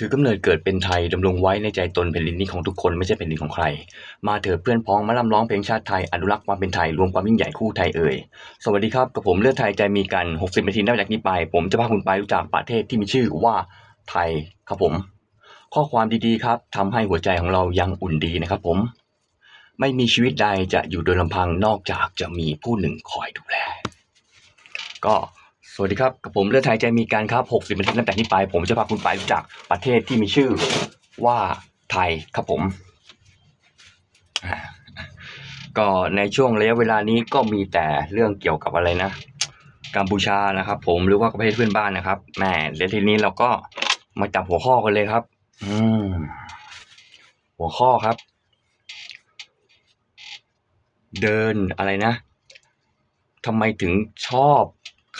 ถือกำเนิดเกิดเป็นไทยดำรงไว้ในใจตนแผ่นดินนี้ของทุกคนไม่ใช่แผ่นดินของใคร มาเถิดเพื่อนพ้องมาร่ำร้องเพลงชาติไทยอนุรักษ์ความเป็นไทยรวมความยิ่งใหญ่คู่ไทยเอ่ยสวัสดีครับกับผมเลือดไทยใจมีกัน 60 นาทีนับจากนี้ไป ผมจะพาคุณไปรู้จักประเทศที่มีชื่อว่าไทยครับผม ข้อความดีๆครับทำให้หัวใจของเรายังอุ่นดีนะครับผม ไม่มีชีวิตใดจะอยู่โดยลำพังนอกจากจะมีผู้หนึ่งคอยดูแล ก็ สวัสดีครับ กับผมเลือดไทยใจมีการครับ 60นาทีนับจากนี้ไป ผมจะพาคุณไปรู้จักประเทศที่มีชื่อว่าไทยครับผม ก็ในช่วงระยะเวลานี้ก็มีแต่เรื่องเกี่ยวกับอะไรนะ กัมพูชานะครับ ผมหรือว่าประเทศเพื่อนบ้านนะครับแหมเดี๋ยวทีนี้เราก็มาจับหัวข้อกันเลยครับ อืมหัวข้อครับ เดินอะไรนะทำไมถึงชอบ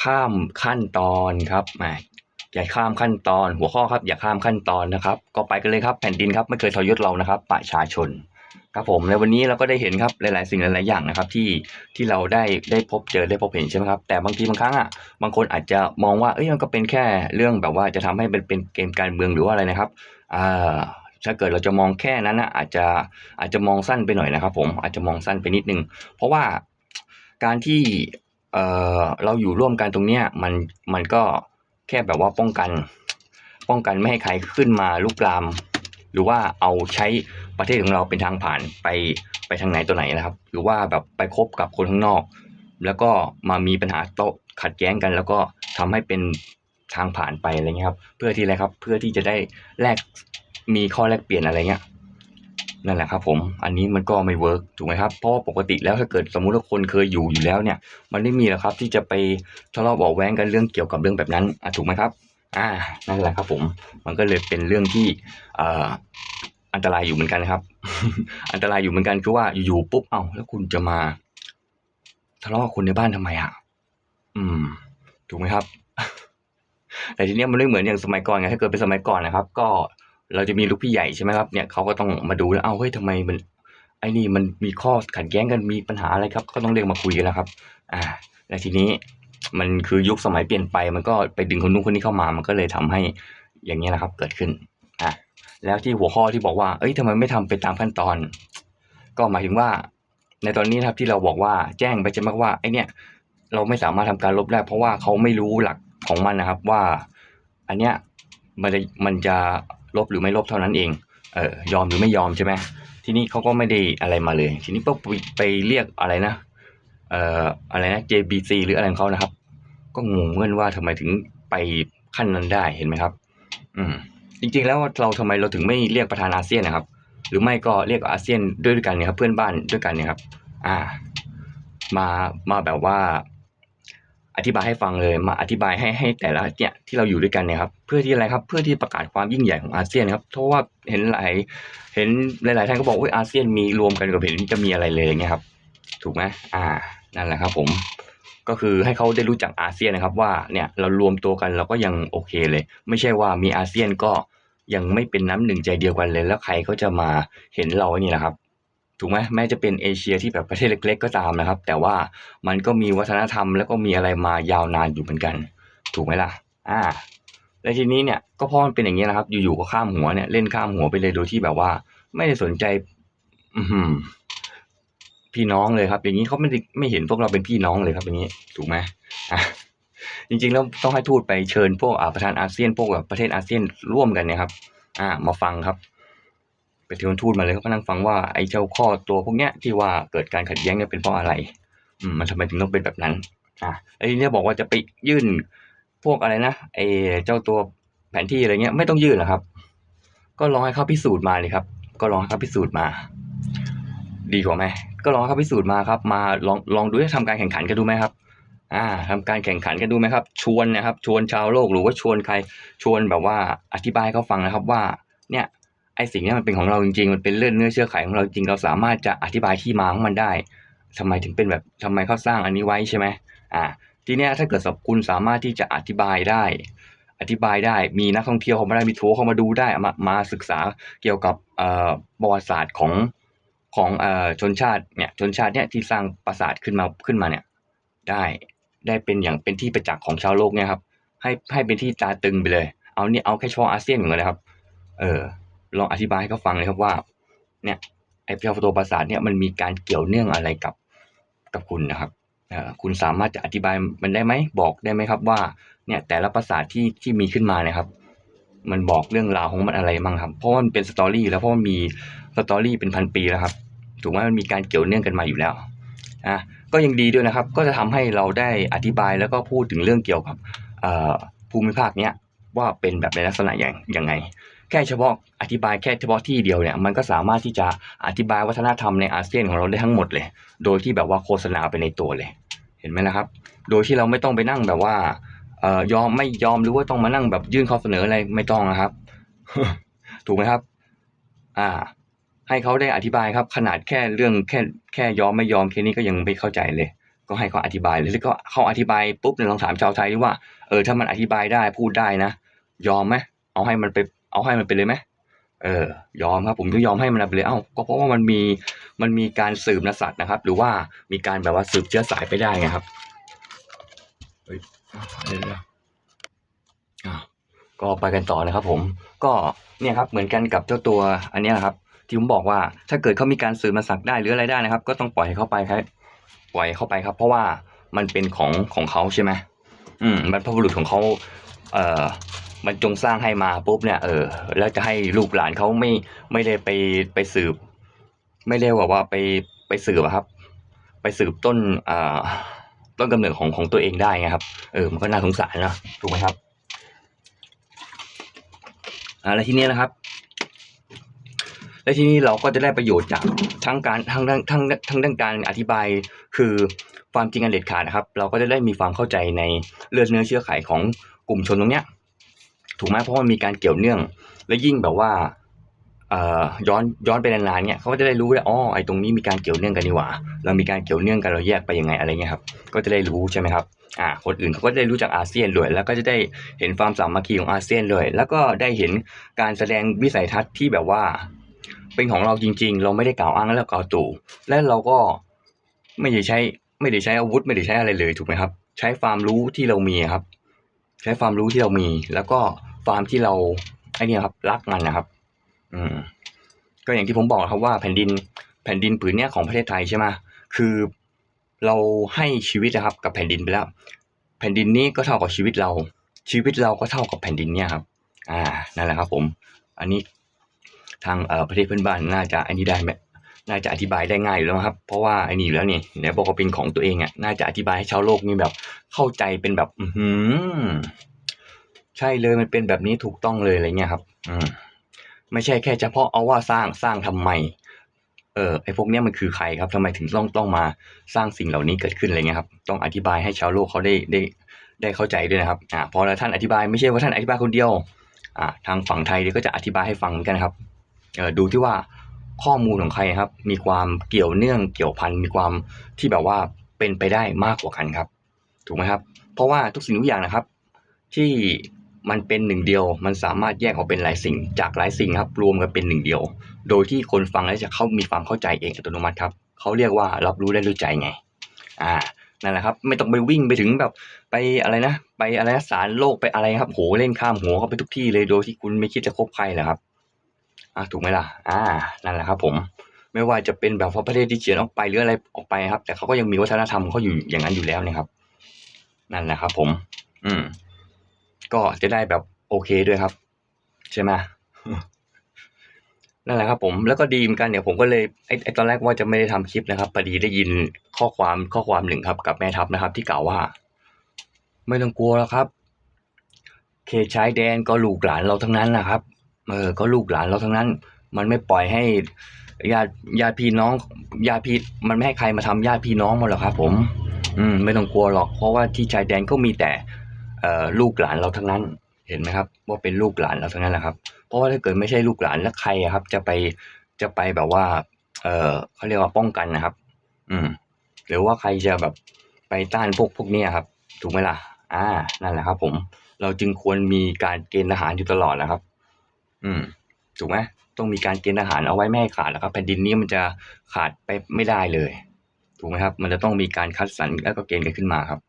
ข้ามขั้นตอนครับแหมอย่าข้ามขั้นตอนหัวข้อครับ อย่าข้ามขั้นตอนนะครับ ก็ไปกันเลยครับแผ่นดินครับไม่เคยทรยศเรานะครับ ประชาชนครับผมในวันนี้เราก็ได้เห็นครับหลาย ๆ สิ่งหลาย ๆ อย่างนะครับที่ที่เราได้ได้พบเจอได้พบเห็นใช่ไหมครับแต่บางทีบางครั้งอะบางคนอาจจะมองว่าเอ้ยมันก็เป็นแค่เรื่องแบบว่าจะทำให้เป็นเป็นเกมการเมืองหรือว่าอะไรนะครับอ่าถ้าเกิดเราจะมองแค่นั้นนะอาจจะอาจจะมองสั้นไปหน่อยนะครับ ผมอาจจะมองสั้นไปนิดนึง เพราะว่าการที่ เออเราอยู่ร่วมกันตรงเนี้ยมันมันก็แค่แบบว่าป้องกัน ป้องกันไม่ให้ใครขึ้นมาลุกลาม หรือว่าเอาใช้ประเทศของเราเป็นทางผ่านไปไปทางไหนตัวไหนนะครับ หรือว่าแบบไปคบกับคนข้างนอก แล้วก็มามีปัญหาโต้ขัดแย้งกัน แล้วก็ทำให้เป็นทางผ่านไปอะไรเงี้ยครับ เพื่อที่อะไรครับ เพื่อที่จะได้แลกมีข้อแลกเปลี่ยนอะไรเงี้ย นั่นแหละครับผมอันนี้มันก็ไม่เวิร์กถูกไหมครับเพราะปกติแล้วถ้าเกิดสมมุติว่าคนเคยอยู่อยู่แล้วเนี่ย มันไม่มีหรอกครับที่จะไปทะเลาะเบาะแว้งกันเรื่องเกี่ยวกับเรื่องแบบนั้นอะถูกไหมครับอ่านั่นแหละครับผมมันก็เลยเป็นเรื่องที่อ่ออันตรายอยู่เหมือนกันนะครับ อันตรายอยู่เหมือนกันคือว่าอยู่ๆปุ๊บเอ้าแล้วคุณจะมาทะเลาะกับคนในบ้านทำไมอะอืม ถูกไหมครับ แต่ทีเนี้ยมันไม่เหมือนอย่างสมัยก่อนไงถ้าเกิดเป็นสมัยก่อนนะครับ ก็ เราจะมีลูกพี่ใหญ่ใช่ไหมครับเนี่ยเขาก็ต้องมาดูแล้วเอาเฮ้ยทำไมมันไอ้นี่มันมีข้อขัดแย้งกันมีปัญหาอะไรครับ ก็ต้องเรียกมาคุยกันแล้วครับอ่าและทีนี้มันคือยุคสมัยเปลี่ยนไป มันก็ไปดึงคนนู้นคนนี้เข้ามา มันก็เลยทำให้อย่างนี้ยนะครับ เกิดขึ้นอะแล้วที่หัวข้อที่บอกว่า เอ้ยทำไมไม่ทำไปตามขั้นตอน ก็หมายถึงว่า ในตอนนี้นะครับที่เราบอกว่าแจ้งไปใช่ไหมว่าไอ้เนี่ยเราไม่สามารถทำการลบได้ เพราะว่าเขาไม่รู้หลักของมันนะครับว่า อันเนี้ยมันจะมันจะ ลบหรือไม่ลบเท่านั้นเองเออยอมหรือไม่ยอมใช่ไหมทีนี้เขาก็ไม่ได้อะไรมาเลย ทีนี้ก็ไปไปเรียกอะไรนะเอ่ออะไรนะ JBC หรืออะไรของเขานะครับ ก็งงเหมือนว่าทำไมถึงไปขั้นนั้นได้เห็นไหมครับ อืมจริงๆแล้วเราทำไมเราถึงไม่เรียกประธานอาเซียนนะครับ หรือไม่ก็เรียกอาเซียนด้วยกันเนี่ยครับเพื่อนบ้านด้วยกันเนี่ยครับ อ่า มามาแบบว่า อธิบายให้ฟังเลยมาอธิบายให้ให้แต่ละเนี่ยที่เราอยู่ด้วยกันเนี่ยครับเพื่อที่อะไรครับเพื่อที่ประกาศความยิ่งใหญ่ของอาเซียนครับเพราะว่าเห็นหลายเห็นหลายๆท่านก็บอกว่าอาเซียนมีรวมกันกับเห็นจะมีอะไรเลยอย่างเงี้ยครับ ถูกไหมอ่านั่นแหละครับ ผมก็คือให้เขาได้รู้จักอาเซียนนะครับ ว่าเนี่ยเรารวมตัวกันเราก็ยังโอเคเลย ไม่ใช่ว่ามีอาเซียนก็ยังไม่เป็นน้ำหนึ่งใจเดียวกันเลยแล้วใครก็จะมาเห็นเรานี่แหละครับ ถูกไหมแม้จะเป็นเอเชียที่แบบประเทศเล็ก ๆ ก็ตามนะครับ แต่ว่ามันก็มีวัฒนธรรมแล้วก็มีอะไรมายาวนานอยู่เหมือนกัน ถูกไหมล่ะ อ่าแล้วทีนี้เนี่ยก็เพราะมันเป็นอย่างนี้นะครับ อยู่ๆก็ข้ามหัวเนี่ยเล่นข้ามหัวไปเลยโดยที่แบบว่า ไม่ได้สนใจ อืพี่น้องเลยครับ อย่างนี้เขาไม่ได้ไม่เห็นพวกเราเป็นพี่น้องเลยครับอย่างนี้ ถูกไหมอะจริงๆแล้วต้องให้ทูตไปเชิญพวกอาประธานอาเซียนพวกแบบประเทศอาเซียนร่วมกันเนี่ยครับ อ่า มาฟังครับ ไปเชิญทูตมาเลยก็นั่งฟังว่าไอ้เจ้าข้อตัวพวกเนี้ยที่ว่าเกิดการขัดแย้งเนี่ยเป็นเพราะอะไรอืมมันทำไมถึงต้องเป็นแบบนั้นอะไอ้ทีเนี้ยบอกว่าจะไปยื่นพวกอะไรนะไอ้เจ้าตัวแผนที่อะไรเงี้ยไม่ต้องยื่นหรอกครับ ก็ลองให้เขาพิสูจน์มาเลยครับ ก็ลองให้เขาพิสูจน์มา ดีกว่าไหมก็ลองให้เขาพิสูจน์มาครับ มาลองลองดูให้ทำการแข่งขันกันดูไหมครับอ่าทำการแข่งขันกันดูไหมครับ ชวนนะครับ ชวนชาวโลกหรือว่าชวนใครชวนแบบว่าอธิบายให้เขาฟังนะครับว่า เนี่ย ไอสิ่งนี้มันเป็นของเราจริงๆ มันเป็นเลือดเนื้อเชื้อไขของเราจริง เราสามารถจะอธิบายที่มาของมันได้ทำไมถึงเป็นแบบทำไมเขาสร้างอันนี้ไว้ใช่ไหมอ่า ทีเนี้ยถ้าเกิดสับคุณสามารถที่จะอธิบายได้ อธิบายได้ มีนักท่องเที่ยวเขามาได้มีทัวร์เขามาดูได้ มามาศึกษาเกี่ยวกับประวัติศาสตร์ของของอชนชาติเนี่ยชนชาติเนี่ยที่สร้างปราสาทขึ้นมาขึ้นมาเนี่ยได้ได้เป็นอย่างเป็นที่ประจักษ์ของชาวโลกเนี่ยครับ ให้ให้เป็นที่ตาตึงไปเลย เอาเนี่ยเอาแค่เฉพาะอาเซียนก่อนนะครับ เออ ลองอธิบายให้เขาฟังเลยครับว่า เนี่ยไอ้เจ้าตัวประสาทเนี่ยมันมีการเกี่ยวเนื่องอะไรกับกับคุณนะครับคุณสามารถจะอธิบายมันได้ไหมบอกได้ไหมครับว่า เนี่ยแต่ละประสาทที่ที่มีขึ้นมาเนี่ยครับ มันบอกเรื่องราวของมันอะไรบ้างครับ เพราะมันเป็นสตอรี่แล้วเพราะมันมีสตอรี่เป็นพันปีแล้วครับ ถูกไหมมันมีการเกี่ยวเนื่องกันมาอยู่แล้วอะก็ยังดีด้วยนะครับ ก็จะทำให้เราได้อธิบายแล้วก็พูดถึงเรื่องเกี่ยวกับภูมิภาคเนี้ยว่าเป็นแบบในลักษณะอย่างยังไง แค่เฉพาะอธิบายแค่เฉพาะที่เดียวเนี่ยมันก็สามารถที่จะอธิบายวัฒนธรรมในอาเซียนของเราได้ทั้งหมดเลย โดยที่แบบว่าโฆษณาไปในตัวเลย เห็นไหมนะครับ โดยที่เราไม่ต้องไปนั่งแบบว่าเอ่อยอมไม่ยอมหรือว่าต้องมานั่งแบบยื่นข้อเสนออะไรไม่ต้องนะครับ ถูกไหมครับ อ่า ให้เขาได้อธิบายครับ ขนาดแค่เรื่องแค่แค่ยอมไม่ยอมแค่นี้ก็ยังไม่เข้าใจเลย ก็ให้เขาอธิบายเลยแล้วก็เขาอธิบายปุ๊บเนี่ยลองถามชาวไทยดิว่าเออถ้ามันอธิบายได้พูดได้นะยอมไหมเอาให้มันไป เอาให้มันไปเลยไหมเออยอมครับผมก็ยอมให้มันไปเลยเอ้าก็เพราะว่ามันมีมันมีการสืบนสัตว์นะครับ หรือว่ามีการแบบว่าสืบเชื้อสายไปได้ไงครับเฮ้ยเดี๋ยวๆอ่าก็ไปกันต่อนะครับ ผม ก็เนี่ยครับเหมือนกันกับเจ้าตัวอันนี้นะครับ ที่ผมบอกว่าถ้าเกิดเขามีการสืบมาสักได้หรืออะไรได้นะครับ ก็ต้องปล่อยให้เขาไปครับปล่อยเข้าไปครับ เพราะว่ามันเป็นของของเขาใช่ไหมอืมบรรพบุรุษของเขาเอ่อ มันจงสร้างให้มาปุ๊บเนี่ยเออแล้วจะให้ลูกหลานเขาไม่ไม่ได้ไปไปสืบ ไม่ได้แบบว่าไปไปสืบครับ ไปสืบต้นอ่อต้นกำเนิดของของตัวเองได้ไงครับ เออ มันก็น่าสงสารนะถูกไหมครับอ่าแล้วทีนี้นะครับ และทีนี้เราก็จะได้ประโยชน์จากทั้งการทั้งทั้งทั้งทั้งเรื่องการอธิบายคือความจริงอันเด็ดขาดนะครับ เราก็จะได้มีความเข้าใจในเลือดเนื้อเชื้อไขของกลุ่มชนตรงเนี้ย ถูกไหมเพราะมันมีการเกี่ยวเนื่อง และยิ่งแบบว่าเอ่อย้อนย้อนไปนานๆเนี่ยเขาก็จะได้รู้ว่าอ๋อไอ้ตรงนี้มีการเกี่ยวเนื่องกันนี่หว่า เรามีการเกี่ยวเนื่องกันเราแยกไปยังไงอะไรเงี้ยครับก็จะได้รู้ใช่ไหมครับอ่าคนอื่นเขาก็จะได้รู้จักอาเซียนด้วย แล้วก็จะได้เห็นความสามัคคีของอาเซียนด้วย แล้วก็ได้เห็นการแสดงวิสัยทัศน์ที่แบบว่า เป็นของเราจริง ๆ เราไม่ได้กล่าวอ้างและกล่าวตู่และเราก็ไม่ได้ใช้ไม่ได้ใช้อาวุธไม่ได้ใช้อะไรเลยถูกไหมครับ ใช้ความรู้ที่เรามีครับ ใช้ความรู้ที่เรามี แล้วก็ความที่เราไอ้นี่ครับ รักมันนะครับ อืม ก็อย่างที่ผมบอกครับว่าแผ่นดินแผ่นดินผืนเนี้ยของประเทศไทยใช่ไหมคือเราให้ชีวิตนะครับ กับแผ่นดินไปแล้ว แผ่นดินนี้ก็เท่ากับชีวิตเรา ชีวิตเราก็เท่ากับแผ่นดินเนี่ยครับ อ่านั่นแหละครับ ผม อันนี้ทางเอ่อประเทศเพื่อนบ้านน่าจะอันนี้ได้ไหม น่าจะอธิบายได้ง่ายอยู่แล้วครับ เพราะว่าไอ้นี่อยู่แล้วนี่เดี๋ยบอกว่าเป็นของตัวเองอะน่าจะอธิบายให้ชาวโลกนี่แบบ เข้าใจเป็นแบบ อือหือใช่เลยมันเป็นแบบนี้ถูกต้องเลยอะไรเงี้ยครับ อืมไม่ใช่แค่เฉพาะเอาว่าสร้างสร้างทำไม เออไอ้พวกเนี้ยมันคือใครครับทำไมถึงต้องต้องมาสร้างสิ่งเหล่านี้เกิดขึ้นอะไรเงี้ยครับ ต้องอธิบายให้ชาวโลกเขาได้ได้ได้เข้าใจด้วยนะครับ อ่าพอแล้วท่านอธิบายไม่ใช่ว่าท่านอธิบายคนเดียว อ่า ทางฝั่งไทยก็จะอธิบายให้ฟังเหมือนกันครับ เออดูที่ว่า ข้อมูลของใครครับ มีความเกี่ยวเนื่องเกี่ยวพันมีความที่แบบว่าเป็นไปได้มากกว่ากันครับ ถูกไหมครับ เพราะว่าทุกสิ่งทุกอย่างนะครับ ที่มันเป็นหนึ่งเดียว มันสามารถแยกออกเป็นหลายสิ่ง จากหลายสิ่งครับ รวมกันเป็นหนึ่งเดียว โดยที่คนฟังแล้วจะเข้ามีความเข้าใจเองอัตโนมัติครับเขาเรียกว่ารับรู้ได้รู้ใจไง อ่านั่นแหละครับ ไม่ต้องไปวิ่งไปถึงแบบไปอะไรนะ ไปอะไรนะสารโลกไปอะไรครับโหเล่นข้ามหัวเข้าไปทุกที่เลยโดยที่คุณไม่คิดจะคบใครเหรอครับ อ่าถูกไหมล่ะ อ่า นั่นแหละครับ ผม ไม่ว่าจะเป็นแบบว่าประเทศที่เขียนออกไปหรืออะไรออกไปครับ แต่เขาก็ยังมีวัฒนธรรมเขาอยู่อย่างนั้นอยู่แล้วนะครับ นั่นแหละครับ ผม อืม ก็จะได้แบบโอเคด้วยครับ ใช่ไหมนั่นแหละครับผมแล้วก็ดีเหมือนกันเดี๋ยผมก็เลยไอ้ตอนแรกว่าจะไม่ได้ทำคลิปนะครับพอดีได้ยินข้อความข้อความหนึ่งครับ กับแม่ทัพนะครับ ที่กล่าวว่า ไม่ต้องกลัวแล้วครับ เขตชายแดนก็ลูกหลานเราทั้งนั้นนะครับ เออก็ลูกหลานเราทั้งนั้น มันไม่ปล่อยให้ญาติญาติพี่น้องญาติพี่มันไม่ให้ใครมาทำญาติพี่น้องมาหรอกครับ ผม อืม ไม่ต้องกลัวหรอก เพราะว่าที่ชายแดนก็มีแต่ เอ่อลูกหลานเราทั้งนั้น เห็นไหมครับ ว่าเป็นลูกหลานเราทั้งนั้นแหละครับ เพราะว่าถ้าเกิดไม่ใช่ลูกหลานแล้วใครครับ จะไปจะไปแบบว่า เออเขาเรียกว่าป้องกันนะครับ อืม หรือว่าใครจะแบบไปต้านพวกพวกนี้ครับ ถูกไหมล่ะ อ่า นั่นแหละครับ ผม เราจึงควรมีการเกณฑ์ทหารอยู่ตลอดนะครับ อืมถูกไหมต้องมีการเกณฑ์ทหารเอาไว้ไม่ให้ขาดนะครับแผ่นดินนี้มันจะขาดไปไม่ได้เลย ถูกไหมครับ มันจะต้องมีการคัดสรรแล้วก็เกณฑ์กันขึ้นมาครับ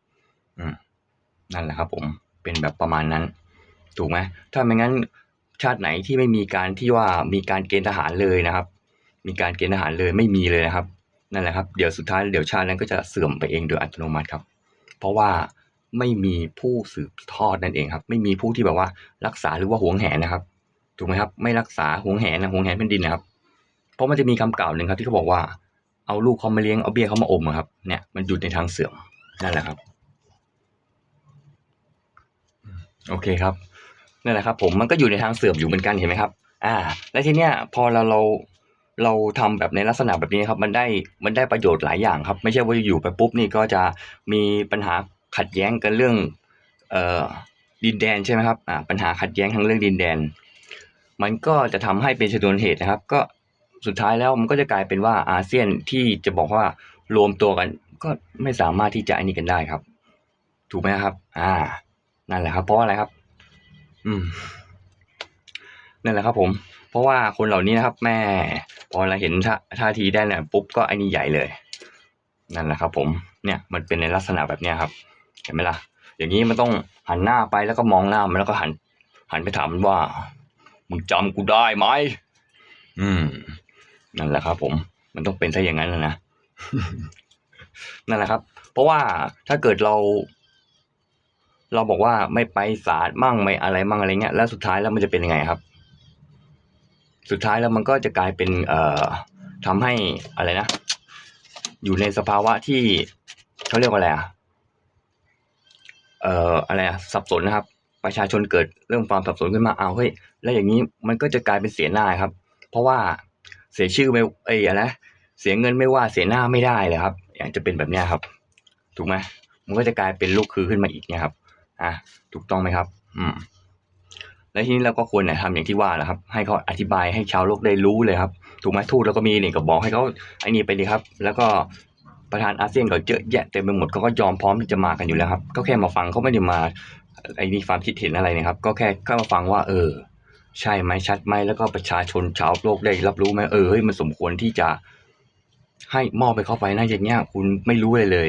อืมนั่นแหละครับผมเป็นแบบประมาณนั้น ถูกไหมถ้าไม่งั้นชาติไหนที่ไม่มีการที่ว่ามีการเกณฑ์ทหารเลยนะครับ มีการเกณฑ์ทหารเลยไม่มีเลยนะครับ นั่นแหละครับเดี๋ยวสุดท้ายเดี๋ยวชาตินั้นก็จะเสื่อมไปเองโดยอัตโนมัติครับ เพราะว่าไม่มีผู้สืบทอดนั่นเองครับ ไม่มีผู้ที่แบบว่ารักษาหรือว่าหวงแหนนะครับ ถูกไหมครับ ไม่รักษาหวงแหนนะหวงแหนแผ่นดินนะครับ เพราะมันจะมีคำกล่าวหนึ่งครับที่เขาบอกว่าเอาลูกเขามาเลี้ยงเอาเบี้ยเขามาอมอะครับ เนี่ยมันหยุดในทางเสื่อมนั่นแหละครับ โอเคครับนั่นแหละครับ ผมมันก็อยู่ในทางเสื่อมอยู่เหมือนกันเห็นไหมครับ อ่า และทีเนี้ยพอเราเราเราทำแบบในลักษณะแบบนี้ครับมันได้มันได้ประโยชน์หลายอย่างครับ ไม่ใช่ว่าอยู่ไปปุ๊บนี่ก็จะมีปัญหาขัดแย้งกันเรื่องเอ่อดินแดนใช่ไหมครับอ่าปัญหาขัดแย้งทั้งเรื่องดินแดน มันก็จะทำให้เป็นชนวนเหตุนะครับ ก็สุดท้ายแล้วมันก็จะกลายเป็นว่าอาเซียนที่จะบอกว่ารวมตัวกัน ก็ไม่สามารถที่จะอันนี้กันได้ครับ ถูกไหมครับ อ่า นั่นแหละครับ เพราะอะไรครับ อืม นั่นแหละครับ ผม เพราะว่าคนเหล่านี้นะครับ แม่ พอเราเห็นท่าท่าทีได้เนี่ยปุ๊บก็ไอ้นี่ใหญ่เลย นั่นแหละครับ ผม เนี่ยมันเป็นในลักษณะแบบเนี้ยครับ เห็นไหมล่ะ อย่างนี้มันต้องหันหน้าไปแล้วก็มองหน้ามันแล้วก็หัน หันไปถามมันว่า มึงจำกูได้ไหม อืม นั่นแหละครับ ผม มันต้องเป็นซะอย่างนั้นนะนะ นั่นแหละครับ เพราะว่าถ้าเกิดเรา เราบอกว่าไม่ไปศาลมั่งไม่อะไรมั่งอะไรเงี้ย แล้วสุดท้ายแล้วมันจะเป็นยังไงครับ สุดท้ายแล้วมันก็จะกลายเป็น เอ่อทำให้อะไรนะ อยู่ในสภาวะที่เขาเรียกว่าอะไรอะเอ่ออะไรอะสับสนนะครับ ประชาชนเกิดเรื่องความสับสนขึ้นมาเอาเฮ้ยแล้วอย่างนี้มันก็จะกลายเป็นเสียหน้าครับ เพราะว่าเสียชื่อไม่เอ้ยอะไรนะเสียเงินไม่ว่าเสียหน้าไม่ได้เลยครับ อย่างจะเป็นแบบนี้ครับ ถูกไหมมันก็จะกลายเป็นลูกคือขึ้นมาอีกเนี่ยครับ อะถูกต้องไหมครับ อืม แล้วทีนี้เราก็ควรเนี่ยทำอย่างที่ว่าแหละครับ ให้เขาอธิบายให้ชาวโลกได้รู้เลยครับ ถูกไหมทูตแล้วก็มีเนี่ยก็บอกให้เขาไอ้นี่ไปดีครับ แล้วก็ประธานอาเซียนก็เยอะแยะเต็มไปหมดเขาก็ยอมพร้อมที่จะมากันอยู่แล้วครับก็แค่มาฟังเขาไม่ได้มา ไอ้นี่ความคิดเห็นอะไรนะครับ ก็แค่แค่มาฟังว่า เออ ใช่ไหมชัดไหมแล้วก็ประชาชนชาวโลกได้รับรู้ไหมเออเฮ้ยมันสมควรที่จะให้มอบไปเข้าไปนะอย่างเงี้ยคุณไม่รู้เลยเลย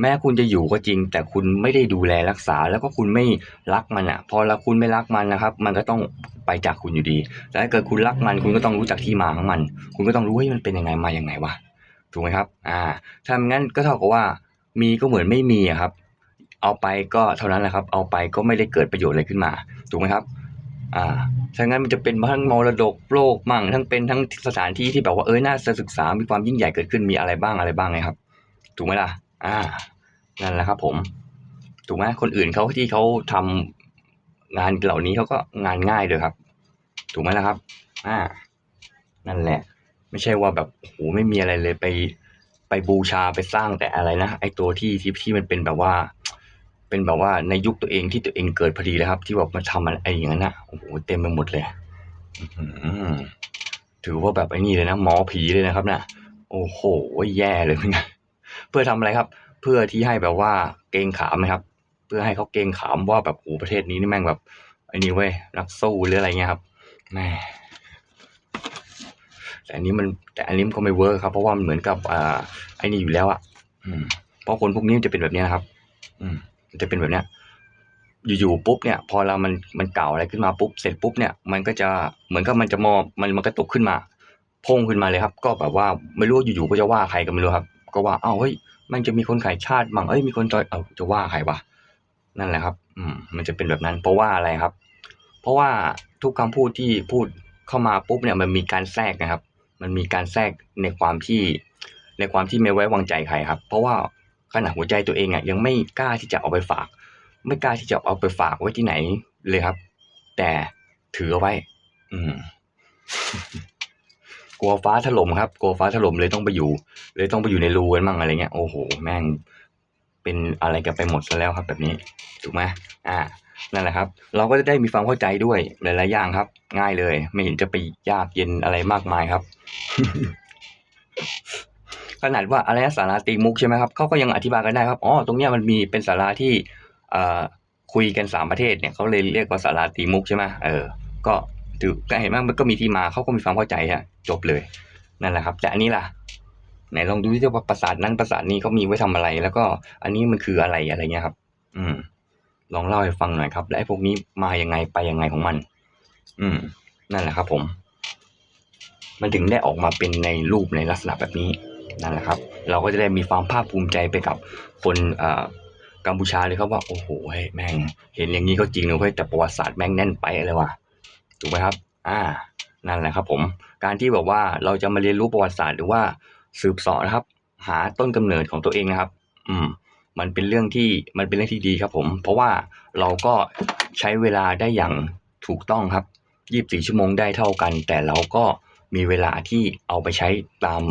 แม้คุณจะอยู่ก็จริง แต่คุณไม่ได้ดูแลรักษา แล้วก็คุณไม่รักมันอะ พอละคุณไม่รักมันนะครับ มันก็ต้องไปจากคุณอยู่ดี แต่ถ้าเกิดคุณรักมัน คุณก็ต้องรู้จักที่มาของมัน คุณก็ต้องรู้ว่ามันเป็นยังไงมาอยังไงวะถูกไหมครับ อ่าถ้างั้นก็เท่ากับว่า มีก็เหมือนไม่มีอะครับ เอาไปก็เท่านั้นแหละครับ เอาไปก็ไม่ได้เกิดประโยชน์อะไรขึ้นมาถูกไหมครับอ่าถ้างั้นมันจะเป็นทั้งมรดกโลกมั่งทั้งเป็นทั้งสถานที่ที่แบบว่าเออน่าศึกษา มีความยิ่งใหญ่เกิดขึ้นมีอะไรบ้างอะไรบ้างไงครับ ถูกไหมล่ะ อ่า นั่นแหละครับ ผม ถูกไหมคนอื่นเขาที่เขาทำงานเหล่านี้เขาก็งานง่ายเลยครับ ถูกไหมล่ะครับ อ่า นั่นแหละ ไม่ใช่ว่าแบบโอ้โหไม่มีอะไรเลยไป ไปบูชาไปสร้างแต่อะไรนะไอตัวที่ที่ที่มันเป็นแบบว่า เป็นแบบว่าในยุคตัวเองที่ตัวเองเกิดพอดีเลยครับ ที่แบบมาทำอะไรอย่างนั้นนะโอ้โหเต็มไปหมดเลยอื้อหือถือว่าแบบไอ้นี่เลยนะหมอผีเลยนะครับนะโอ้โหแย่เลยเหมือนกันเพื่อทำอะไรครับ เพื่อที่ให้แบบว่าเกรงขามนะครับ เพื่อให้เขาเกรงขามว่าแบบโอ้ประเทศนี้นี่แม่งแบบไอ้นี่เว้ยนักสู้หรืออะไรเงี้ยครับแหม่แต่อันนี้มันแต่อันนี้มันก็ไม่เวิร์คครับ เพราะว่ามันเหมือนกับอ่าไอ้นี่อยู่แล้วอะอืมเพราะคนพวกนี้มันจะเป็นแบบเนี้ยนะครับ อืมมัน จะเป็นแบบเนี้ยอยู่ๆปุ๊บเนี่ยพอเรามันมันเก่าอะไรขึ้นมาปุ๊บเสร็จปุ๊บเนี่ยมันก็จะเหมือนกับมันจะมอมันมันกระตุกขึ้นมาพุ่งขึ้นมาเลยครับ ก็แบบว่าไม่รู้ว่าอยู่ๆก็จะว่าใครก็ไม่รู้ครับ ก็ว่าเอ้าเฮ้ยมันจะมีคนขายชาติมั่งเอ้ยมีคนจอยเอาจะว่าใครวะนั่นแหละครับ อืมมันจะเป็นแบบนั้น เพราะว่าอะไรครับ เพราะว่าทุกคำพูดที่พูดเข้ามาปุ๊บเนี่ยมันมีการแทรกนะครับ มันมีการแทรกในความที่ในความที่ไม่ไว้วางใจใครครับ เพราะว่า ขนาดหัวใจตัวเองอะยังไม่กล้าที่จะเอาไปฝาก ไม่กล้าที่จะเอาไปฝากไว้ที่ไหนเลยครับ แต่ถือเอาไว้ อืมกลัวฟ้าถล่มครับกลัวฟ้าถล่มเลยต้องไปอยู่ เลยต้องไปอยู่ในรูกันมั่งอะไรเงี้ยโอ้โหแม่งเป็นอะไรกันไปหมดซะแล้วครับ แบบนี้ถูกไหมอ่านั่นแหละครับ เราก็จะได้มีความเข้าใจด้วยหลายๆอย่างครับ ง่ายเลย ไม่เห็นจะไปยากเย็นอะไรมากมายครับ ขนาดว่าอะไรนะสาราตีมุกใช่ไหมครับเขาก็ยังอธิบายกันได้ครับอ๋อตรงเนี้ยมันมีเป็นสาราที่อคุยกันสามประเทศเนี่ยเขาเลยเรียกว่าสาราตีมุกใช่ไหมเออ ก็ถือก็เห็นว่ามันก็มีที่มาเขาก็มีความเข้าใจฮะจบเลยนั่นแหละครับ แต่อันนี้ล่ะไหนลองดูที่ว่าปราสาทนั้นปราสาทนี้เขามีไว้ทำอะไร แล้วก็อันนี้มันคืออะไรอะไรเงี้ยครับ อืม ลองเล่าให้ฟังหน่อยครับ และพวกนี้มายังไงไปยังไงของมัน อืม นั่นแหละครับ ผม มันถึงได้ออกมาเป็นในรูปในลักษณะแบบนี้ นั่นแหละครับ เราก็จะได้มีความภาคภูมิใจไปกับคนอ่อกัมพูชาเลยครับว่าโอ้โหเฮ้ยแม่ง เห็นอย่างนี้ก็จริงนะเว้ยแต่ประวัติศาสตร์แม่งแน่นไปเลยว่ะถูกไหมครับ อ่า นั่นแหละครับ ผม การที่แบบว่าเราจะมาเรียนรู้ประวัติศาสตร์หรือว่าสืบเสอนะครับ หาต้นกำเนิดของตัวเองนะครับ อืม มันเป็นเรื่องที่มันเป็นเรื่องที่ดีครับผม เพราะว่าเราก็ใช้เวลาได้อย่างถูกต้องครับ 24 ชั่วโมงได้เท่ากัน แต่เราก็มีเวลาที่เอาไปใช้ตาม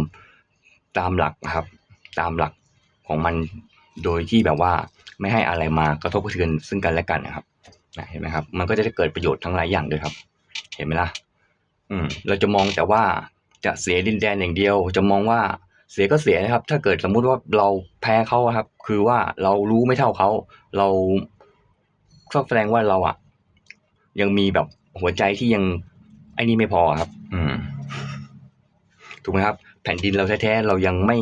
ตามหลักนะครับ ตามหลักของมันโดยที่แบบว่าไม่ให้อะไรมากระทบกระเทือนซึ่งกันและกันนะครับนะเห็นไหมครับ มันก็จะได้เกิดประโยชน์ทั้งหลายอย่างด้วยครับ เห็นไหมล่ะ อืม เราจะมองแต่ว่าจะเสียดินแดนอย่างเดียว จะมองว่าเสียก็เสียนะครับ ถ้าเกิดสมมุติว่าเราแพ้เขาครับ คือว่าเรารู้ไม่เท่าเขาเราก็แสดงว่าเราอะยังมีแบบหัวใจที่ยังไอ้นี่ไม่พอครับ อืม ถูกไหมครับ แผ่นดินเราแท้ๆเรายังไม่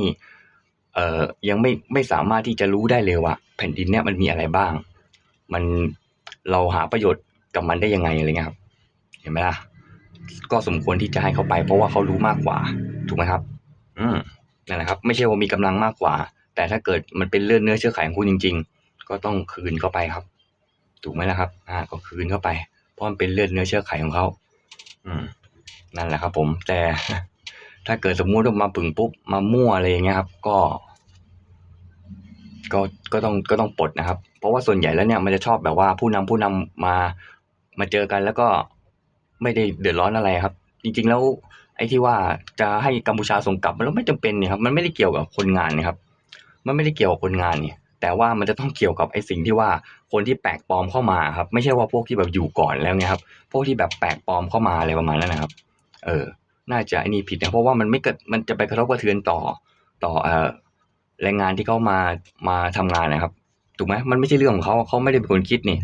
เอ่อยังไม่ไม่สามารถที่จะรู้ได้เลยว่าแผ่นดินเนี่ยมันมีอะไรบ้าง มันเราหาประโยชน์กับมันได้ยังไงอะไรเงี้ยครับ เห็นไหมล่ะ ก็สมควรที่จะให้เขาไป เพราะว่าเขารู้มากกว่า ถูกไหมครับ อืมนั่นแหละครับ ไม่ใช่ว่ามีกำลังมากกว่า แต่ถ้าเกิดมันเป็นเลือดเนื้อเชื้อไขของคุณจริง ๆ ก็ต้องคืนเข้าไปครับ ถูกไหมล่ะครับ อ่า ก็คืนเข้าไป เพราะมันเป็นเลือดเนื้อเชื้อไขของเขา อืม นั่นแหละครับ ผม แต่ ถ้าเกิดสมมุติว่ามาปึงปุ๊บมามั่วอะไรอย่างเงี้ยครับ ก็ ก็ก็ต้องก็ต้องปลดนะครับ เพราะว่าส่วนใหญ่แล้วเนี่ยมันจะชอบแบบว่าผู้นำผู้นำมามาเจอกันแล้วก็ไม่ได้เดือดร้อนอะไรครับ จริง ๆ แล้วไอ้ที่ว่าจะให้กัมพูชาส่งกลับมันไม่จำเป็นเนี่ยครับ มันไม่ได้เกี่ยวกับคนงานนะครับ มันไม่ได้เกี่ยวกับคนงานเนี่ยแต่ว่ามันจะต้องเกี่ยวกับไอ้สิ่งที่ว่าคนที่แปลกปลอมเข้ามาครับ ไม่ใช่ว่าพวกที่แบบอยู่ก่อนแล้วเนี่ยครับ พวกที่แบบแปลกปลอมเข้ามาอะไรประมาณนั้นนะครับ เออ น่าจะไอ้นี่ผิดนะเพราะว่ามันไม่เกิดมันจะไปกระทบกระเทือนต่อต่อเอ่อแรงงานที่เขามามาทำงานนะครับ ถูกไหมมันไม่ใช่เรื่องของเขาเขาไม่ได้เป็นคนคิดนี่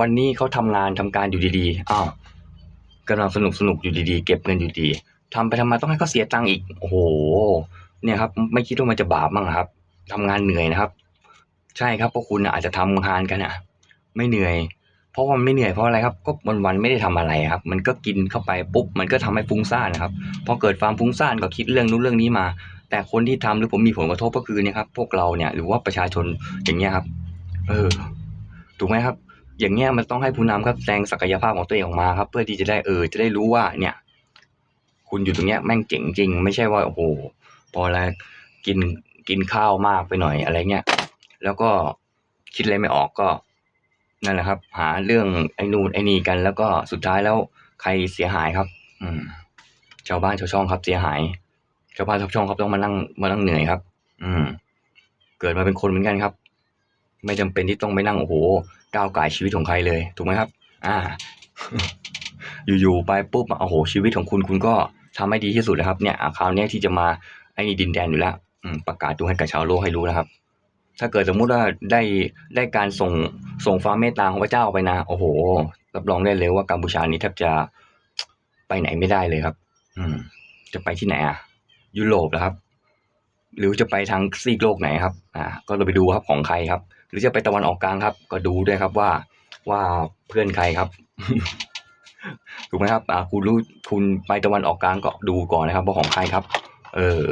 วันนี้เขาทำงานทำการอยู่ดีๆอ้าวกำลังสนุกสนุกอยู่ดีๆ เก็บเงินอยู่ดีทำไปทำมาต้องให้เขาเสียตังค์อีกโอ้โหเนี่ยครับ ไม่คิดว่ามันจะบาปมั้งครับทำงานเหนื่อยนะครับ ใช่ครับพวกคุณอาจจะทำงานกันอะ ไม่เหนื่อย เพราะว่ามันไม่เหนื่อยเพราะอะไรครับก็วันๆไม่ได้ทำอะไรครับ มันก็กินเข้าไปปุ๊บมันก็ทำให้ฟุ้งซ่านนะครับพอเกิดความฟุ้งซ่านก็คิดเรื่องนู้นเรื่องนี้มา แต่คนที่ทำหรือผมมีผลกระทบก็คือเนี่ยครับพวกเราเนี่ยหรือว่าประชาชนอย่างเงี้ยครับ เออ ถูกไหมครับ อย่างเงี้ยมันต้องให้ผู้นำครับแสดงศักยภาพของตัวเองออกมาครับ เพื่อที่จะได้เออจะได้รู้ว่า เนี่ย คุณอยู่ตรงเนี้ยแม่งเจ๋งจริง ไม่ใช่ว่าโอ้โหพอแล้วกินกินข้าวมากไปหน่อยอะไรเงี้ยแล้วก็คิดอะไรไม่ออกก็ นั่นแหละครับ หาเรื่องไอ้นู่นไอ้นี่กัน แล้วก็สุดท้ายแล้วใครเสียหายครับ อืม ชาวบ้านชาวช่องครับเสียหาย ชาวบ้านชาวช่องครับต้องมานั่งมานั่งเหนื่อยครับ อืม เกิดมาเป็นคนเหมือนกันครับ ไม่จำเป็นที่ต้องไปนั่งโอ้โหก้าวไก่ชีวิตของใครเลย ถูกไหมครับ อ่า อยู่ๆไปปุ๊บโอ้โห ชีวิตของคุณคุณก็ทำให้ดีที่สุดเลยครับ เนี่ยคราวนี้ที่จะมาไอ้นี่ดินแดนอยู่แล้วประกาศดูให้กับชาวโลกให้รู้นะครับ ถ้าเกิดสมมุติว่าได้ได้การส่งส่งฟ้าเมตตาของพระเจ้าไปนะ โอ้โห รับรองได้เลยว่ากัมพูชานี้แทบจะไปไหนไม่ได้เลยครับ อืม จะไปที่ไหนอะ ยุโรปเหรอครับ หรือจะไปทางซีกโลกไหนครับ อ่า ก็เราไปดูครับของใครครับ หรือจะไปตะวันออกกลางครับ ก็ดูด้วยครับว่าว่าเพื่อนใครครับถูกไหมครับ อ่า คุณรู้คุณไปตะวันออกกลางก็ดูก่อนนะครับว่าของใครครับ เออ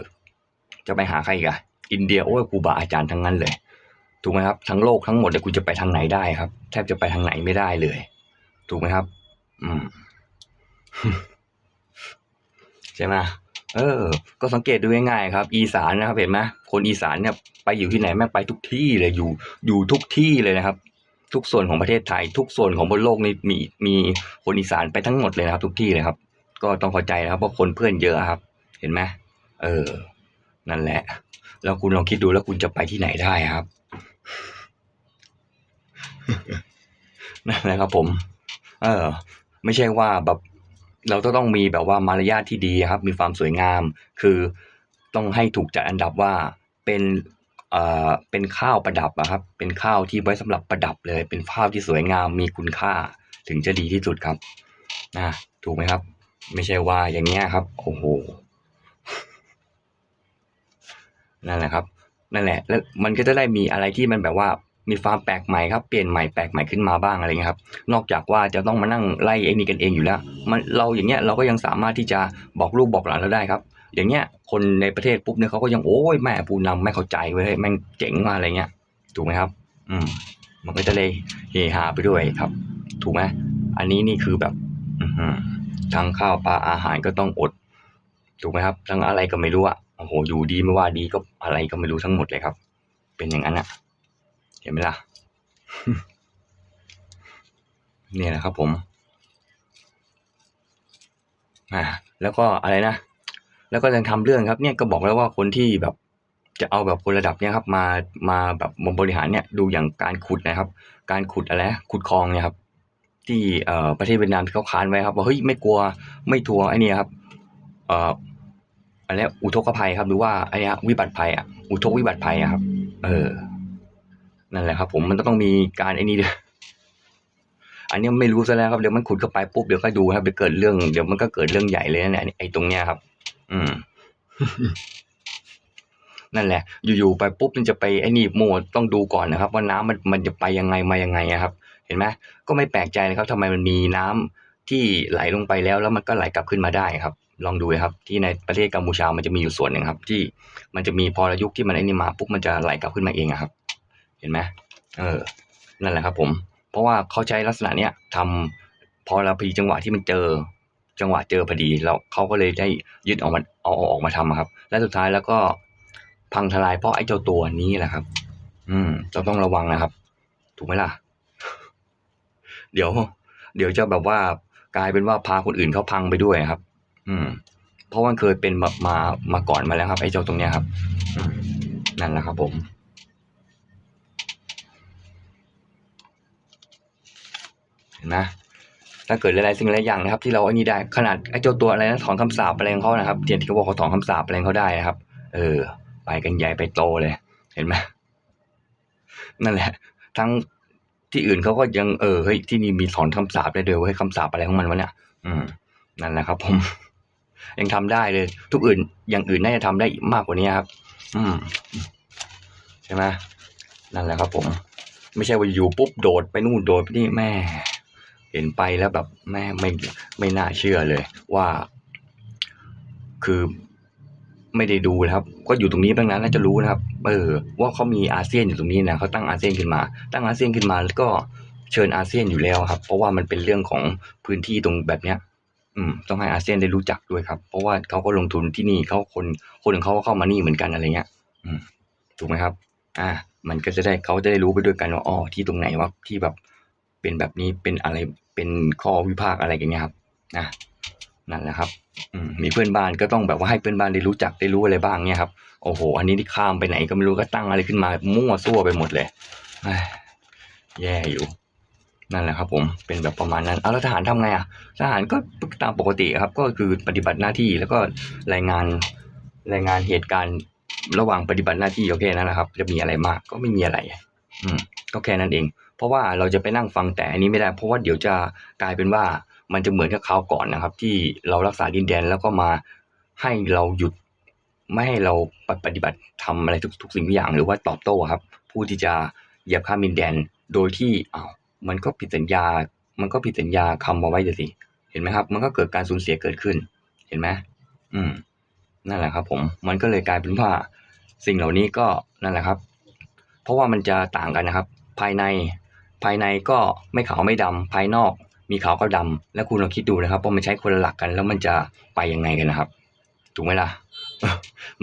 จะไปหาใครอีกอะ อินเดียโอ้ยครูบาอาจารย์ทั้งนั้นเลยถูกไหมครับทั้งโลกทั้งหมดเนี่ยคุณจะไปทางไหนได้ครับ แทบจะไปทางไหนไม่ได้เลย ถูกไหมครับ อืมใช่ไหมเออ ก็สังเกตดูง่ายๆครับ อีสานนะครับเห็นไหมคนอีสานเนี่ยไปอยู่ที่ไหนแม่งไปทุกที่เลยอยู่ อยู่ทุกที่เลยนะครับ ทุกส่วนของประเทศไทย ทุกส่วนของบนโลกนี้มีมีคนอีสานไปทั้งหมดเลยนะครับ ทุกที่เลยครับ ก็ต้องเข้าใจนะครับเพราะคนเพื่อนเยอะครับ เห็นไหมเออ นั่นแหละ แล้วคุณลองคิดดูแล้วคุณจะไปที่ไหนได้ครับนั่นแหละครับผม เออ ไม่ใช่ว่าแบบเราต้องมีแบบว่ามารยาทที่ดีครับ มีความสวยงาม คือต้องให้ถูกจัดอันดับว่าเป็นเอ่อเป็นข้าวประดับอะครับ เป็นข้าวที่ไว้สำหรับประดับเลย เป็นข้าวที่สวยงามมีคุณค่า ถึงจะดีที่สุดครับนะถูกไหมครับ ไม่ใช่ว่าอย่างเงี้ยครับ โอ้โห นั่นแหละครับ นั่นแหละ แล้วมันก็จะได้มีอะไรที่มันแบบว่ามีฟามแปลกใหม่ครับ เปลี่ยนใหม่แปลกใหม่ขึ้นมาบ้างอะไรเงี้ยครับ นอกจากว่าจะต้องมานั่งไล่ไอ้นี่กันเองอยู่แล้ว มันเราอย่างเงี้ยเราก็ยังสามารถที่จะบอกลูกบอกหลานเราได้ครับ อย่างเงี้ยคนในประเทศปุ๊บเนี่ยเขาก็ยังโอ้ยแม่ผู้นำไม่เข้าใจเว้ยแม่งเจ๋งมาอะไรเงี้ย ถูกไหมครับ อืม มันก็จะเลยเฮฮาไปด้วยครับ ถูกไหมอันนี้นี่คือแบบอทั้งข้าวปลาอาหารก็ต้องอด ถูกไหมครับ ทั้งอะไรก็ไม่รู้อะ โอ้โหอยู่ดีไม่ว่าดีก็อะไรก็ไม่รู้ทั้งหมดเลยครับ เป็นอย่างนั้นอะเห็นไหมล่ะเนี่ยแหละครับผมอ่าแล้วก็อะไรนะ แล้วก็ยังทำเรื่องครับ เนี่ยก็บอกแล้วว่าคนที่แบบจะเอาแบบคนระดับเนี้ยครับ มามาแบบมาบริหารเนี่ยดูอย่างการขุดนะครับ การขุดอะไรขุดคลองเนี่ยครับ ที่เอ่อประเทศเวียดนามที่เขาค้านไว้ครับว่าเฮ้ยไม่กลัวไม่ทัวไอ้นี่ครับเอ่อ อะไรนะอุทกภัยครับหรือว่าไอ้นี่ฮะวิบัติภัยอะอุทกวิบัติภัยอะครับ เออ นั่นแหละครับ ผมมันต้องมีการไอ้นี่ด้วยอันนี้ไม่รู้ซะแล้วครับเดี๋ยวมันขุดเข้าไปปุ๊บเดี๋ยวก็ดูครับเดี๋ยวเกิดเรื่องเดี๋ยวมันก็เกิดเรื่องใหญ่เลยนะเนี่ยไอ้ตรงเนี้ยครับ อืม นั่นแหละ อยู่ๆไปปุ๊บมันจะไปไอ้นี่โมดต้องดูก่อนนะครับ ว่าน้ำมันมันจะไปยังไงมายังไงอะครับ เห็นไหมก็ไม่แปลกใจนะครับทำไมมันมีน้ำที่ไหลลงไปแล้ว แล้วมันก็ไหลกลับขึ้นมาได้ครับ ลองดูนะครับ ที่ในประเทศกัมพูชามันจะมีอยู่ส่วนหนึ่งครับ ที่มันจะมีพอระยุกที่มันไอ้นี่มาปุ๊บมันจะไหลกลับขึ้นมาเองครับ เห็นไหมเออ นั่นแหละครับ ผม เพราะว่าเขาใช้ลักษณะเนี้ยทำพอเราพอดีจังหวะที่มันเจอจังหวะเจอพอดีแล้วเขาก็เลยได้ยึดออกมาเอาเอาออกมาทำครับ และสุดท้ายแล้วก็พังทลายเพราะไอ้เจ้าตัวนี้แหละครับ อืมเราต้องระวังนะครับ ถูกไหมล่ะ เดี๋ยว เดี๋ยวจะแบบว่ากลายเป็นว่าพาคนอื่นเขาพังไปด้วยครับ อืม เพราะว่าเคยเป็นแบบมามาก่อนมาแล้วครับ ไอ้เจ้าตรงเนี้ยครับนั่นแหละครับผม เห็นไหมถ้าเกิดหลายๆสิ่งหลายอย่างนะครับ ที่เราไอ้นี่ได้ขนาดไอ้เจ้าตัวอะไรนะถอนคำสาปอะไรของเขานะครับเทียนที่เขาบอกเขาถอนคำสาปอะไรของเขาได้นะครับ เออ ไปกันใหญ่ไปโตเลย เห็นไหมนั่นแหละ ทั้งที่อื่นเขาก็ยังเออเฮ้ยที่นี่มีถอนคำสาปได้ด้วยเว้ยคำสาปอะไรของมันวะเนี่ยอืมนั่นแหละครับผม ยังทำได้เลย ทุกอื่น อย่างอื่นน่าจะทำได้มากกว่านี้ครับ อืม ใช่ไหมนั่นแหละครับผม ไม่ใช่ว่าอยู่ปุ๊บโดดไปนู่นโดดไปนี่แม่ เห็นไปแล้วแบบแม่ไม่ไม่น่าเชื่อเลย ว่า คือไม่ได้ดูนะครับ ก็อยู่ตรงนี้ตั้งนั้นน่าจะรู้นะครับ เออ ว่าเขามีอาเซียนอยู่ตรงนี้นะเขาตั้งอาเซียนขึ้นมา ตั้งอาเซียนขึ้นมาแล้วก็เชิญอาเซียนอยู่แล้วครับ เพราะว่ามันเป็นเรื่องของพื้นที่ตรงแบบเนี้ย อืมต้องให้อาเซียนได้รู้จักด้วยครับ เพราะว่าเขาก็ลงทุนที่นี่เขาคนคนของเขาก็เข้ามานี่เหมือนกันอะไรเงี้ยอืมถูกไหมครับ อ่า มันก็จะได้เขาจะได้รู้ไปด้วยกันว่าอ๋อที่ตรงไหนว่าที่แบบเป็นแบบนี้เป็นอะไรเป็นข้อวิพากษ์อะไรอย่างเงี้ยครับนะนั่นแหละครับมีเพื่อนบ้านก็ต้องแบบว่าให้เพื่อนบ้านได้รู้จักได้รู้อะไรบ้างเนี่ยครับโอ้โห อันนี้ที่ข้ามไปไหนก็ไม่รู้ก็ตั้งอะไรขึ้นมามั่วซั่วไปหมดเลยแย่อยู่ นั่นแหละครับผมเป็นแบบประมาณนั้นเอาแล้วทหารทำไงอะทหารก็ตามปกติครับ ก็คือปฏิบัติหน้าที่แล้วก็รายงานรายงานเหตุการณ์ระหว่างปฏิบัติหน้าที่โอเคนั่นแหละครับ จะมีอะไรมากก็ไม่มีอะไร อืมก็แค่นั้นเอง เพราะว่าเราจะไปนั่งฟังแต่อันนี้ไม่ได้เพราะว่าเดี๋ยวจะกลายเป็นว่ามันจะเหมือนกับคราวก่อนนะครับ ที่เรารักษาดินแดนแล้วก็มาให้เราหยุดไม่ให้เราปฏิบัติทำอะไรทุกทุกสิ่งทุกอย่างหรือว่าตอบโต้ครับ ผู้ที่จะเหยียบข้ามดินแดนโดยที่อ้าว มันก็ผิดสัญญา มันก็ผิดสัญญาคำเอาไว้เดี๋ยวสิ เห็นไหมครับ มันก็เกิดการสูญเสียเกิดขึ้น เห็นไหมอืม นั่นแหละครับ ผม มันก็เลยกลายเป็นว่าสิ่งเหล่านี้ก็นั่นแหละครับ เพราะว่ามันจะต่างกันนะครับ ภายใน ภายในก็ไม่ขาวไม่ดำภายนอกมีขาวก็ดำแล้วคุณลองคิดดูนะครับว่ามันใช้คนละหลักกันแล้วมันจะไปยังไงกันนะครับ ถูกไหมล่ะ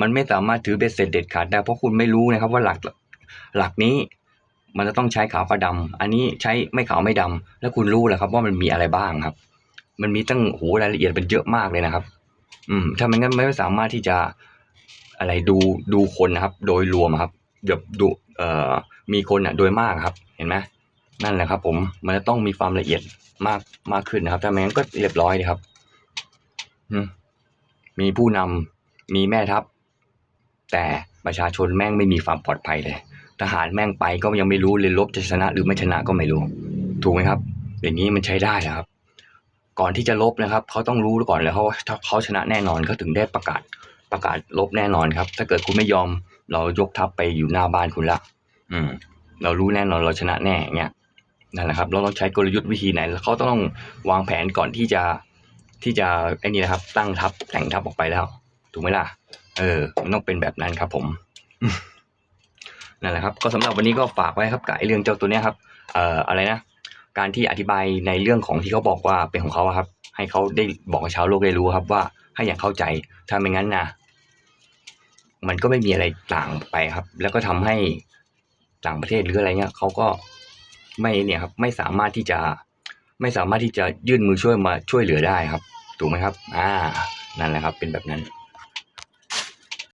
มันไม่สามารถถือเบ็ดเสร็จเด็ดขาดได้เพราะคุณไม่รู้นะครับว่าหลักหลักนี้ มันจะต้องใช้ขาวกับดำอันนี้ใช้ไม่ขาวไม่ดำแล้วคุณรู้แหละครับว่ามันมีอะไรบ้างครับ มันมีตั้งโหรายละเอียดเป็นเยอะมากเลยนะครับ อืมถ้าไมันงั้นไม่สามารถที่จะอะไรดูดูคนนะครับ โดยรวมครับแบบดูเอ่อมีคนอะโดยมากครับ เห็นไหมนั่นแหละครับ ผมมันจะต้องมีความละเอียดมากมากขึ้นนะครับ ถ้าไม่งั้นก็เรียบร้อยเลยครับอืมมีผู้นำมีแม่ทัพ แต่ประชาชนแม่งไม่มีความปลอดภัยเลย ทหารแม่งไปก็ยังไม่รู้เลยลบจะชนะหรือไม่ชนะก็ไม่รู้ ถูกไหมครับ อย่างนี้มันใช้ได้เหรอครับ ก่อนที่จะลบนะครับเขาต้องรู้ก่อนเลยเขาถ้าเขาชนะแน่นอนเขาถึงได้ประกาศประกาศลบแน่นอนครับ ถ้าเกิดคุณไม่ยอมเรายกทัพไปอยู่หน้าบ้านคุณละอืม เรารู้แน่นอนเราชนะแน่เงี้ยนั่นแหละครับ เราต้องใช้กลยุทธ์วิธีไหนแล้วเขาต้องวางแผนก่อนที่จะที่จะไอ้นี่นะครับ ตั้งทัพแต่งทัพออกไปแล้ว ถูกไหมล่ะ เออ มันต้องเป็นแบบนั้นครับผม นั่นแหละครับก็สำหรับวันนี้ก็ฝากไว้ครับกับไอเรื่องเจ้าตัวเนี้ยครับเอ่ออะไรนะการที่อธิบายในเรื่องของที่เขาบอกว่าเป็นของเขาครับ ให้เขาได้บอกกับชาวโลกได้รู้ครับว่าให้อย่างเข้าใจถ้าไม่งั้นนะมันก็ไม่มีอะไรต่างไปครับ แล้วก็ทำให้ต่างประเทศหรืออะไรเงี้ยเขาก็ไม่เนี่ยครับไม่สามารถที่จะไม่สามารถที่จะยื่นมือช่วยมาช่วยเหลือได้ครับ ถูกไหมครับ อ่า นั่นแหละครับ เป็นแบบนั้น